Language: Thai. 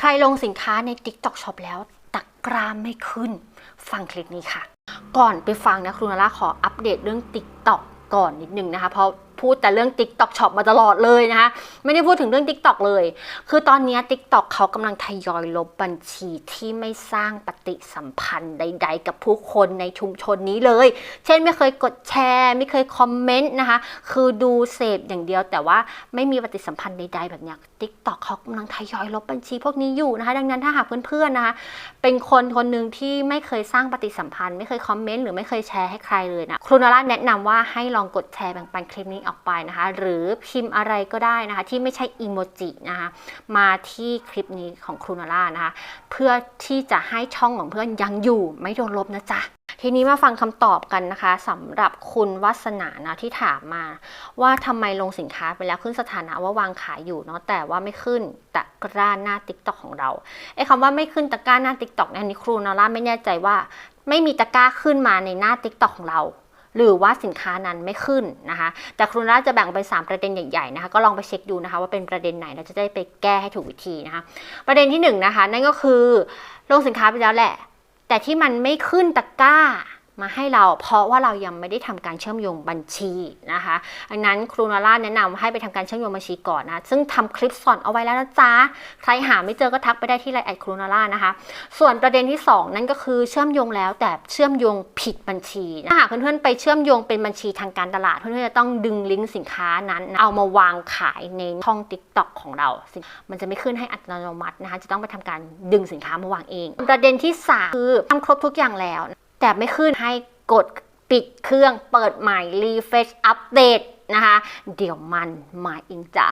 ใครลงสินค้าใน TikTok Shop แล้วตะกร้าไม่ขึ้น ฟังคลิปนี้ค่ะ ก่อนไปฟังนะครูนาร่าขออัปเดตเรื่อง TikTok ก่อนนิดนึงนะคะ เพราะ พูดแต่เรื่อง TikTok Shop มาตลอดเลยนะคะไม่ได้พูดถึงเรื่อง TikTok เลย คือตอนนี้ TikTok เขากำลังทยอยลบบัญชีที่ไม่สร้างปฏิสัมพันธ์ใด ๆ กับผู้คนในชุมชนนี้เลย เช่นไม่เคยกดแชร์ ไม่เคยคอมเมนต์นะคะคือดูเสพอย่างเดียวแต่ว่าไม่มีปฏิสัมพันธ์ใด ๆ แบบนี้ TikTok เขากำลังทยอยลบบัญชีพวกนี้อยู่นะคะ ดังนั้นถ้าหากเพื่อนๆนะคะเป็นคนคนหนึ่งที่ไม่เคยสร้างปฏิสัมพันธ์ ไม่เคยคอมเมนต์หรือไม่เคยแชร์ให้ใครเลยนะครูนาร่าแนะนำว่าให้ลองกดแชร์แบ่งปันคลิปนี้ออกไปนะคะ หรือพิมพ์อะไรก็ได้นะคะ ที่ไม่ใช่อีโมจินะคะ มาที่คลิปนี้ของครูนาร่านะคะ เพื่อที่จะให้ช่องของเพื่อนยังอยู่ไม่โดนลบนะจ๊ะทีนี้มาฟังคำตอบกันนะคะสำหรับคุณวัสนานะที่ถามมา ว่าทำไมลงสินค้าไปแล้วขึ้นสถานะว่าวางขายอยู่เนาะแต่ว่าไม่ขึ้นตะกร้าหน้า t ิ k t o k ของเราไอ้คำว่าไม่ขึ้นตะกร้าหน้า t ิ k t o k เนี่ยนนี้ครูนาร่าไม่แน่ใจว่า ไม่มีตะกร้าขึ้นมาในหน้า t ิ k t o k ของเรา หรือว่าสินค้านั้นไม่ขึ้นนะคะ แต่ครูนาร่าจะแบ่งเป็นสามประเด็นใหญ่ๆนะคะ ก็ลองไปเช็คดูนะคะว่าเป็นประเด็นไหนเราจะได้ไปแก้ให้ถูกวิธีนะคะ ประเด็นที่หนึ่งนะคะนั่นก็คือลงสินค้าไปแล้วแหละ แต่ที่มันไม่ขึ้นตะกร้า มาให้เราเพราะว่าเรายังไม่ได้ทำการเชื่อมโยงบัญชีนะคะดังนั้นครูนาร่าแนะนำให้ไปทำการเชื่อมโยงบัญชีก่อนนะซึ่งทำคลิปสอนเอาไว้แล้วนะจ๊ะใครหาไม่เจอก็ทักไปได้ที่ไลน์แอดครูนาร่านะคะ ส่วนประเด็นที่ 2 นั่นก็คือเชื่อมโยงแล้วแต่เชื่อมโยงผิดบัญชีถ้าหากเพื่อนๆไปเชื่อมโยงเป็นบัญชีทางการตลาดเพื่อนๆจะต้องดึงลิงก์สินค้านั้นเอามาวางขายในช่อง TikTok ของเรา มันจะไม่ขึ้นให้อัตโนมัตินะคะจะต้องไปทำการดึงสินค้ามาวางเอง ประเด็นที่สามคือทำครบทุกอย่างแล้ว แต่ไม่ขึ้นให้กดปิดเครื่องเปิดใหม่รีเฟชอัปเดตนะคะ เดี๋ยวมันมาเองจ้ะ